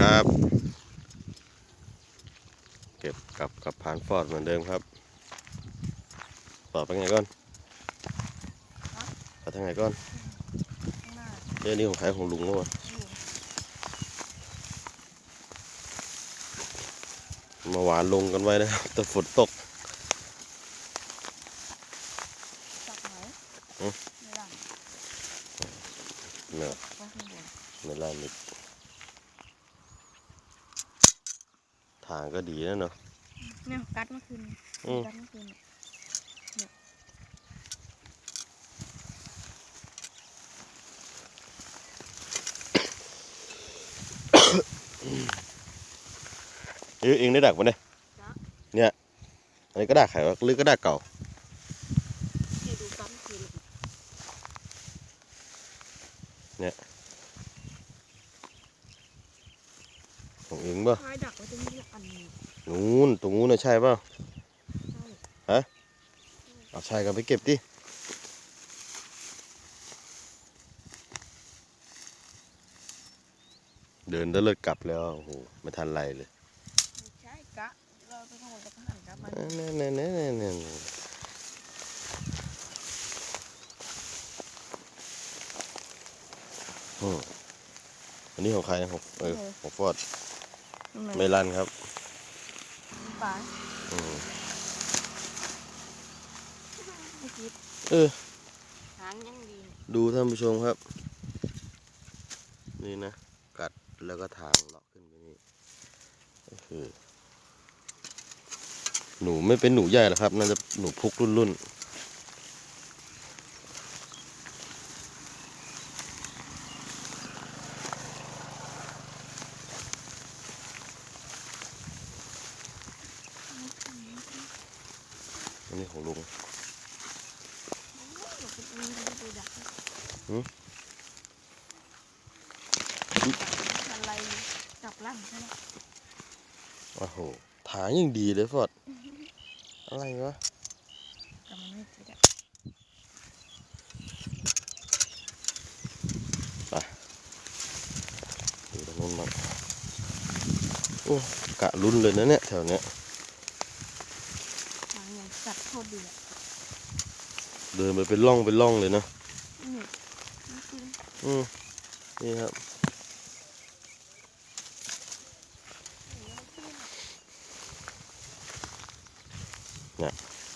ครับ เก็บกลับกับพานฟอร์ดเหมือนเดิมครับต่อไปไงก่อนไปทางไหนก่อนข้างหน้าเรื่องนี้ของใครของลุงก็วะอยู่มาหวานลงกันไว้นะครับแต่ฝนตกจับไหนอืมไม่ได้เนี่ยว่าข้างบน ในร้านนี้ ทางก็ดีนะเนาะเนี่ยกัดเมื่อคืนอืมกัดเมื่อคืนเนี่ยเอ้ยเองได้ดักปะเนี่ยเนี่ยอันนี้ก็ดักไข่วะหรือก็ดักเก่าที่ดูกัดเมื่อคืน ของเองป่ะท้ายดักไว้ตรงนี้อันหนึงนู้นตรงนู้นน่ะใช่ป่ะใช่เอาใช่ก็ไปเก็บดิเดินได้เลิศกลับแล้วโอ้โหไม่ทันไรเลยไม่ใช่กะเราไปขโมยกับหันกะมันเน่เน่เน่เน่เน่เน่อืมอันนี้ของใครของเออของฟอร์ดตรง ไหนไม่รันครับปลาอืมไม่คิดเออหางยังดีเนี่ยดูท่านผู้ชมครับ นี่นะ กัดแล้วก็ทางเลาะขึ้นไปนี่ก็คือหนูไม่เป็นหนูใหญ่หรอกครับ น่าจะหนูพุกรุ่นรุ่น ของลุงโอ้ยเดี๋ยวคุณมีดูดักหืมอะไรจับล่างใช่ไหมโอ้โหทางยังดีเลยฟอด อะไรวะแต่มันไม่คิดอะดูตรงนู้นบ้างโอ้กะลุ้นเลยนะเนี่ยแถวเนี้ยหางยัง จับโคตรดีอะเดินไปเป็นร่องเป็นร่องเลยนะนี่นี่คืออืมนี่ครับ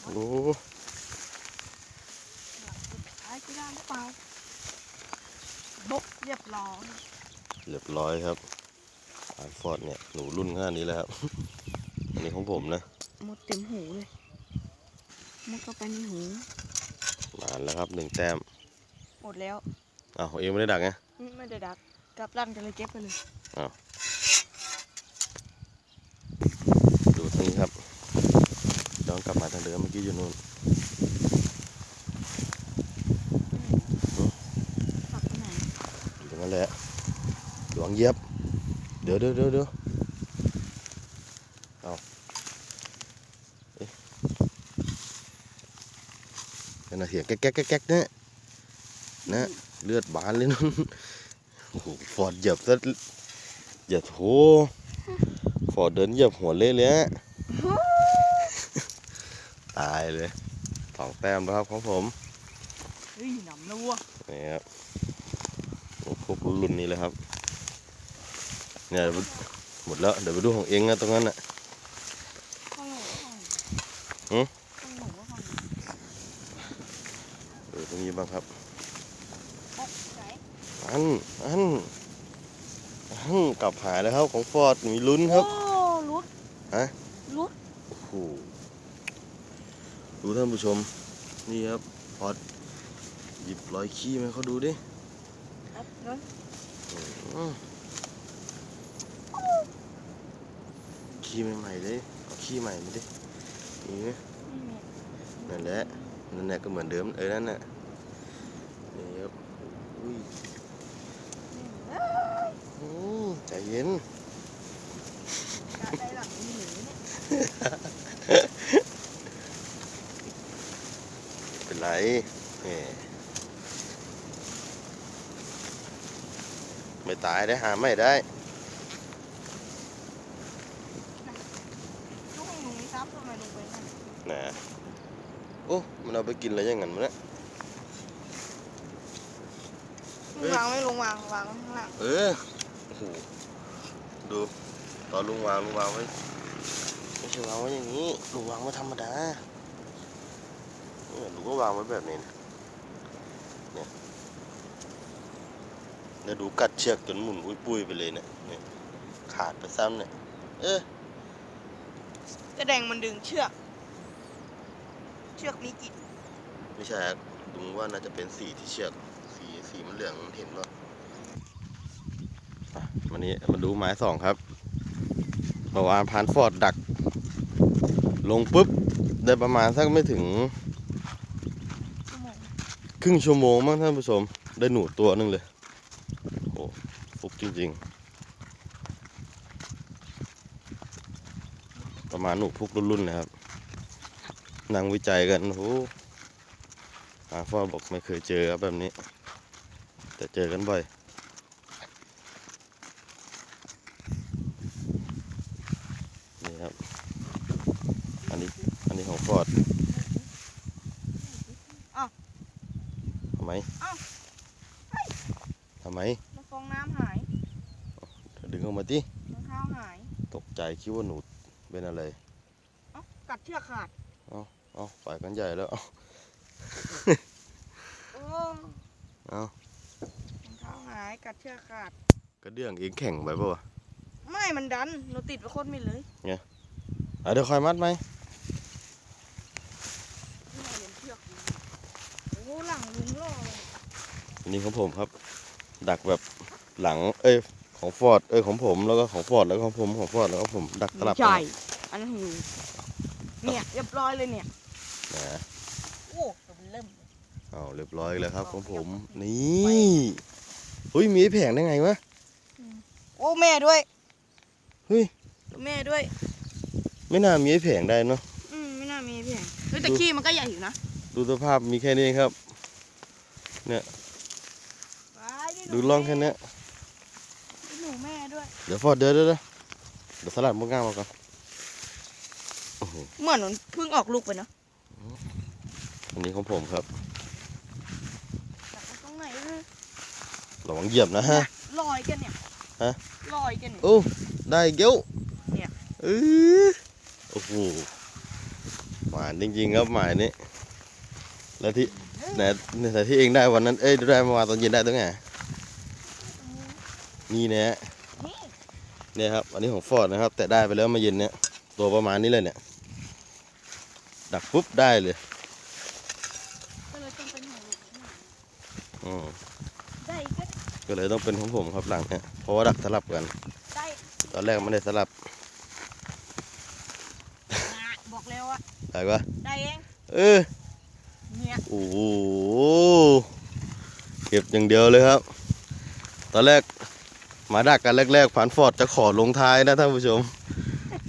โอ้ท้ายที่ด้านเปล่าบกเรียบร้อยเรียบร้อยครับอานฟอร์ดเนี่ยหนูรุ่นขนาดนี้แล้วครับ อันนี้ของผมนะ หมดเต็มหูเลย มุดเข้าไปในหูนานแล้วครับหนึ่งแต้มหมดแล้วอ้าวของเองไม่ได้ดักไงอืมไม่ได้ดักกลับร่างจะเลยเก็บไปเลยดูทางนี้ครับย้อนกลับมาทางเดิมเมื่อกี้อยู่นู่นฝักไปไหนอยู่ตรงนั้นแหละหลวงเหยียบเดี๋ยวเดี๋ยวเดี๋ยวเดี๋ยวเอาเอ๊ะ นั่นนะเสียงแก๊กแก๊กแก๊กแก๊กเนี่ยนะเลือดบานเลยนู่นโอ้โหฟอร์ดเหยียบซะเหยียบโหฟอร์ดเดินเหยียบหัวเละเลยฮะตายเลยสองแต้มแล้วครับของผมเฮ้ยหนำแล้ววะนี่ครับโอ้พวกรุ่นนี้เลยครับเนี่ยเดี๋ยวหมดแล้วเดี๋ยวไปดูของเองนะตรงนั้นน่ะข้า บ้างครับโอ๊ะไหนอันอันอันกลับหายแล้วครับของฟอร์ดมีลุ้นครับโอ้รุดฮะรุดโอ้โหดูท่านผู้ชม นี่ครับฟอร์ดหยิบรอยขี้มาให้เขาดูดิครับงั้นอืมขี้ใหม่ๆเลยเอาขี้ใหม่มาดินี่ไหมนี่ไงนั่นแหละนั่นแหละก็เหมือนเดิมเออนั่นน่ะ ห็นได้หลังหนีเป็นไรไม่ตายได้หาไม่ได้ลูกของหนูซับทำไมลงไปนั่นนะโอ้มันเอาไปกินอะไรยังงั้นมันนะมึงวางไม่ลงวางวางข้างล่าง เออโดูตอนลุงวางลุงวางไว้ไม่ใช่วางไว้อย่างนี้ลุงวางไว้ธรรมดาเนี่ยลุงก็วางไว้แบบนี้นะเนี่ยเนี่ยดูกัดเชือกจนหมุนอุ้ยปุ้ยไปเลยเนี่ยเนี่ยขาดไปซ้ำเนี่ยเออจะแดงมันดึงเชือก เชือกมีกี่ไม่ใช่ครับลุงว่าน่าจะเป็นสีที่เชือกสีสีมันเหลืองเห็นว่า วันนี้มาดูไม้สองครับเมื่อวานพานฟอร์ดดัก ลงปุ๊บ ได้ประมาณสักไม่ถึง ครึ่งชั่วโมงมั้งท่านผู้ชม ได้หนูตัวหนึงเลย โอ้ฟุกจริง ๆ ประมาณหนูพุกรุ่นๆนะครับนั่งวิจัยกันโอ้หอาฟอดบอกไม่เคยเจอครับแบบนี้ แต่เจอกันบ่อย นี่ครับ อันนี้อันนี้ของฟอร์ดอ้าวทำไมอ้าวทำไมแล้วฟองน้ำหายดึงออกมาดิรองเท้าหาย ตกใจคิดว่าหนูเป็นอะไรเอ้ากัดเชือกขาดเอ้าฝ่ายกันใหญ่แล้วเอ้าโอ้เอ้ารองเท้าหายกัดเชือกขาดกระเดื่องเองแข็งไปปะวะไม่มันดันหนูติดไปโคตรมิดเลยอะ เดี๋ยวคอยมัดไหมนี่ไงเห็นเชือกอยู่โอ้หลังลุงล่อเลยอันนี้ของผมครับ ดักแบบหลัง เอ้ยของฟอร์ดเอ้ยของผมแล้วก็ของฟอร์ดแล้วก็ของผมของฟอร์ดแล้วก็ผมดักสลับใช่อันนั้นของลุงเนี่ยเรียบร้อยเลยเนี่ยนะโอ้ตัวมันเริ่มเอาเรียบร้อยแล้วครับของผมนี่เฮ้ยมีไอ้แผงได้ไงวะโอ้แม่ด้วยเฮ้ยตัวแม่ด้วย ไม่น่ามีไอ้แผงได้เนาะอืมไม่น่ามีเพียงเฮ้ยแต่ดูขี้มันก็ใหญ่อยู่นะดูสภาพมีแค่นี้ครับ ดูร่องแค่เนี้ยหนูแม่ด้วย เดี๋ยวฟอร์ดเดี๋ยวเดี๋ยวเดี๋ยวเดี๋ยวสลัดมุกง่ามมาก่อนโอ้โหเหมือนมันเพิ่งออกลูกไปเนาะอันนี้ของผมครับจับไว้ตรงไหนเลยระวังเหยียบนะฮะ ลอยกันเนี่ยฮะ ลอยกันเนี่ย โอ้ได้เกี้ยวเนี่ย เออ โอ้โหหมานจริงๆครับหมายนี้แล้วที่ไหนแต่ที่เองได้วันนั้น เอ้ยได้เมื่อวานตอนเย็นได้ตั้งไงนี่นะฮะนี่เนี่ยครับ อันนี้ของฟอร์ดนะครับ แต่ได้ไปแล้วเมาเย็นเนี้ยตัวประมาณนี้เลยเนี่ย ดักปุ๊บได้เลยก็เลยต้องเป็นของลูกอืมได้ก็ก็เลยต้องเป็นของผมครับหลังเนี่ยเพราะว่าดักสลับกันได้ตอนแรกไม่ได้สลับ อะบอกแล้วว่า ได้ปะได้เอง เออ เนี่ยโอ้โหเก็บอย่างเดียวเลยครับ ตอนแรกมาดักกันแรกๆผ่านฟอร์ดจะขอลงท้ายนะท่านผู้ชม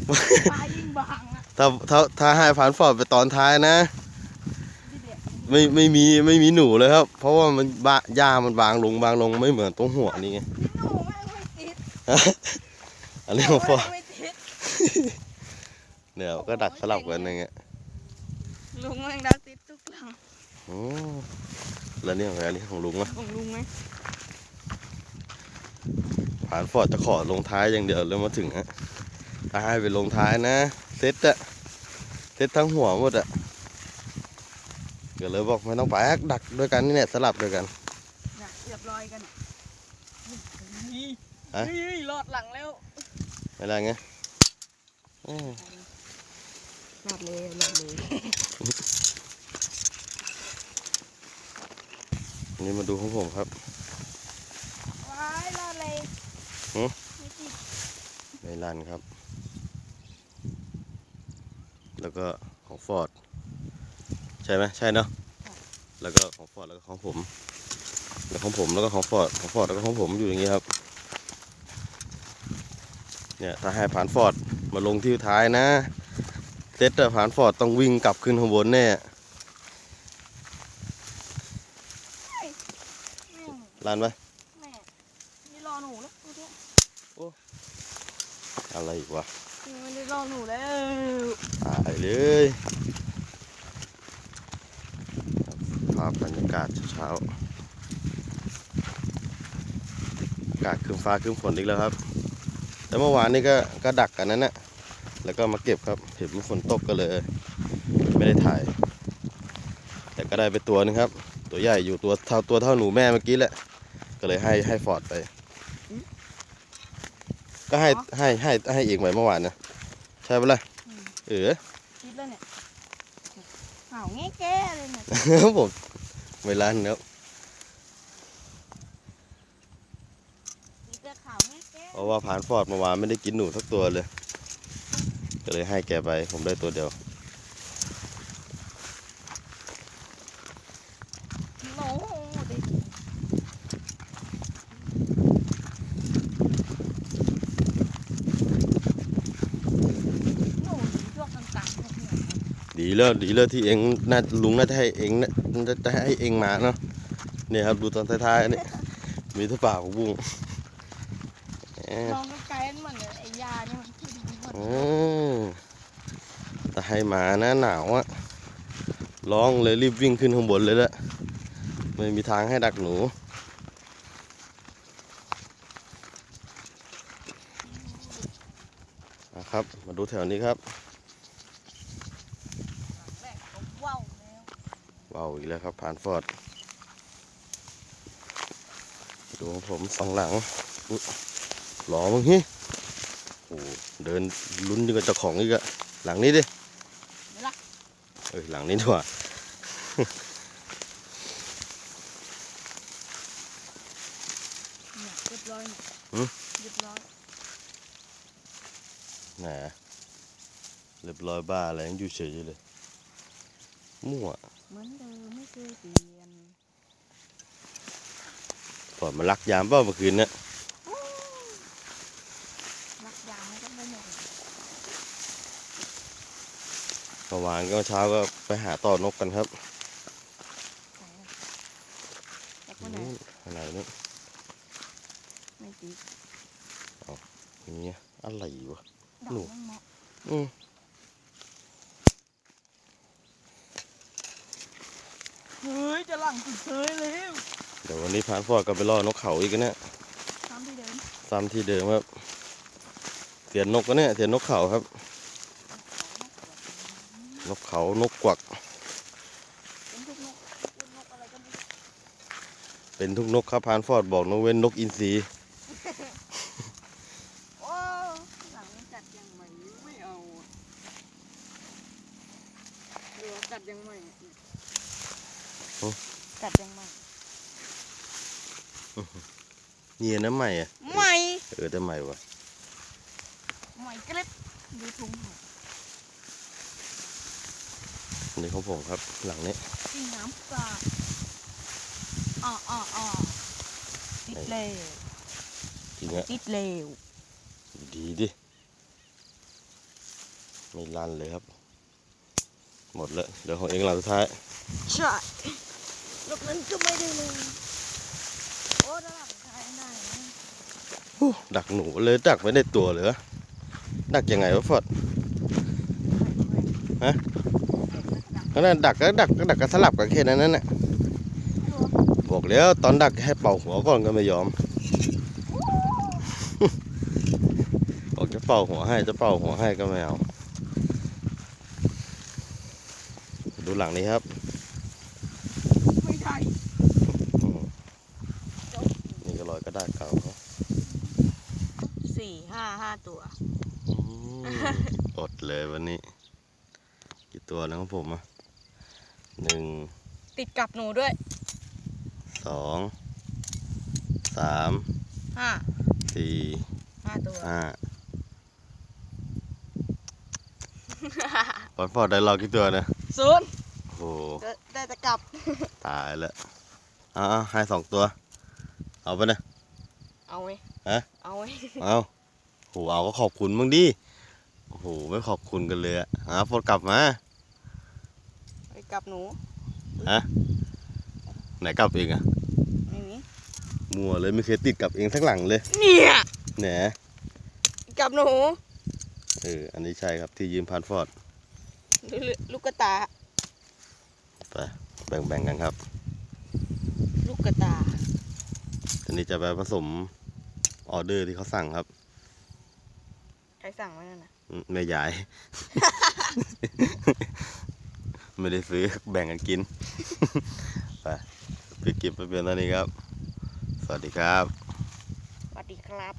ปลายิ่งบางอะถ้าถ้าถ้าให้ผ่านฟอร์ดไปตอนท้ายนะ ที่เด็กไม่ไม่มีไม่มีหนูเลยครับ เพราะว่ามันบะหญ้ามันบางลงบางลงไม่เหมือนตรงหัวนี่ไงพี่หนูแม่งไม่ติดอันนี้ของฟอร์ดแม่งไม่ติด เนี่ยก็ดักสลับกันอย่างเงี้ยลุงแม่งดักติดทุกหลังโอ้แล้วนี่ของใครอันนี้ของลุงอะของลุงไหมผ่านฟอร์ดจะขอลงท้ายอย่างเดียวเลยมาถึงฮะถ้าให้ไปลงท้ายนะเซ็ตอะเซ็ตทั้งหัวหมดอะก็เลยบอกไม่ต้องไปอะดักด้วยกันนี่เนี่ยสลับด้วยกันน่ะเรียบร้อยกันนี่ฮะเฮ้ยรอดหลังแล้วอะไรไงเอ้ย รอดเลยรอดเลยอันนี่มาดูของผมครับว้ายรอดเลยหือไม่ติดไมลันครับ แล้วก็ของฟอร์ด ใช่ไหมใช่เนาะแล้วก็ของฟอร์ดแล้วก็ของผมแล้วของผมแล้วก็ของฟอร์ดของฟอร์ดแล้วก็ของผมอยู่อย่างนี้ครับ เนี่ยถ้าให้ผ่านฟอร์ดมาลงที่ท้ายนะ เซตแต่ผ่านฟอร์ดต้องวิ่งกลับขึ้นข้างบนแน่ลานไปมนี่รอหนูแล้วโอ้อะไรอีกวะมันได้รอหนูแล้วตายเลยภาพบรรยากาศเช้าอากาศคืนฟ้าคืนฝนอีกแล้วครับ แต่เมื่อวานนี้ก็ก็ดักกันนั่นแหละ แล้วก็มาเก็บครับเห็นว่าฝนตกก็เลย ไม่ได้ถ่าย แต่ก็ได้ไปตัวหนึงครับ ตัวใหญ่อยู่ตัวเท่าตัวเท่าหนูแม่เมื่อกี้แหละ ก็เลยให้ให้ฟอร์ดไป ก็ให้ให้ให้ให้เองไปเมื่อวานนะใช่ปะล่ะเออคิดแล้วเนี่ยเห่าแง่แก้เลยเนี่ยผมไม่ร้านเนอะมีแต่ข่าวแง่แก้เพราะว่าผ่านฟอร์ดเมื่อวานไม่ได้กินหนูสักตัวเลย ก็เลยให้แกไปผมได้ตัวเดียวโน้ดิหนูดีช่วงกลางๆพวกเนี่ยดีแล้วดีแล้วที่เองน่าลุงน่าจะให้เองนะน่าจะให้เองมาเนาะเนี่ยครับดูตอนท้ายๆนี่มีแตัวปากของบุ้งเอ๊ะมองไกลๆมันเหมือนไอ้ยาเนี่ยมันขึ้นหมด อแต่ให้หมานะหนาวอะร้องเลยรีบวิ่งขึ้นข้างบนเลยละไม่มีทางให้ดักหนู นะครับ มาดูแถวนี้ครับว้าวอีกแล้วครับผ่านฟอร์ดดูของผมสองหลังหล่อมึงฮิ โอ้เดินลุ้นยิ่งกว่าเจ้าของอีกอะหลังนี้ดิไม่ละเอ้ยหลังนี้ดีกว่าเนี่ยเรียบร้อยเนี่ยหืมเรียบร้อยแหมเรียบร้อยบ้าอะไรยังอยู่เฉยอยู่เลยมั่วเหมือนเดิมไม่เคยเปลี่ยนฟอร์ดมาลักยามเปล่าเมื่อคืนเนี่ย รักยางไม่ต้องไปหมด เมื่อวานก็เช้าก็ไปหาต่อนกกันครับนนู่อะไรนี่ไม่ติดนี่อะไรวะดอกหนูมันเหมาะอืมเฮ้ยจะหลังสุดเฉยเลยเดี๋ยววันนี้พานฟอร์ดก็ไปล่อนกเขาอีกนะเนี่ยตามที่เดิมซ้ำที่เดิมครับ เสียนนกก็เนี่ยเสียนนกเขาครับ เขานกกวัก เป็นทุกนกเป็นนกอะไรก็ไม่รู้เป็นทุกนกครับพานฟอร์ดบอกนกเว้นนกอินทรีโอ้หลังจัดยังใหม่ไม่เอาอะเดี๋ยวจัดยังใหม่จัดยังใหม่นี่นะใหม่อะใหม่เออแต่ใหม่วะใหม่กริบดูทุ่งหน่อยอั นนี่ของผมครับหลังนี้กินน้ำปลาอ่ออ่ออ่อติดเลวจริงอะติดเลวดีดิ ไม่ลั่นเลยครับ หมดแล้วเดี๋ยวของเองหลังสุดท้าย ใช่นกนั้นก็ไม่ได้เลย โอ้ด้านหลังใช้ได้นะโอ้ดักหนูเลยดักไม่ได้ตัวเหรอดักยังไงวะฟอดฮะ ก็นั่นดักก็ดักก็ดักก็สลับกันแค่นั้นนั่นแหละบอกแล้วตอนดักให้เป่าหัวก่อนก็ไม่ยอมบอกจะเป่าหัวให้จะเป่าหัวให้ก็ไม่เอาดูหลังนี้ครับไม่ได้อืมนี่ก็รอยกระดาษเก่าเขาสี่ห้าห้าตัวอืมอดเลยวันนี้ กี่ตัวแล้วของผมอะ หนึ่งติดกับหนูด้วยสองสามห้าสี่ห้าตัวห้าวันฟอดได้รอกี่ตัวนะศูนย์โอ้โหได้แต่กลับ ตายแล้วเอ้าให้สองตัว เอาไปนะเอาไว้ฮะเอาไว้เอาโหเอาก็ขอบคุณมึงดิโอ้โหไม่ขอบคุณกันเลยอะหาฟอดกลับมาไป กลับหนูไหนกลับเองอะไม่มีมัวเลยไม่เคยติดกลับเองสักหลังเลยเนี่ยแหนกลับหนูเอออันนี้ใช่ครับที่ยืมพันฟอดลูกลูกกระตาไปแบ่งๆกันครับเกตาอันนี้จะไปผสมออเดอร์ที่เขาสั่งครับใครสั่งไว้นั่นนะอืมแม่ยาย ไม่ได้ซื้อแบ่งกันกิน ไปไปเก็บไปเป็นตอนนี้ครับ สวัสดีครับ สวัสดีครับ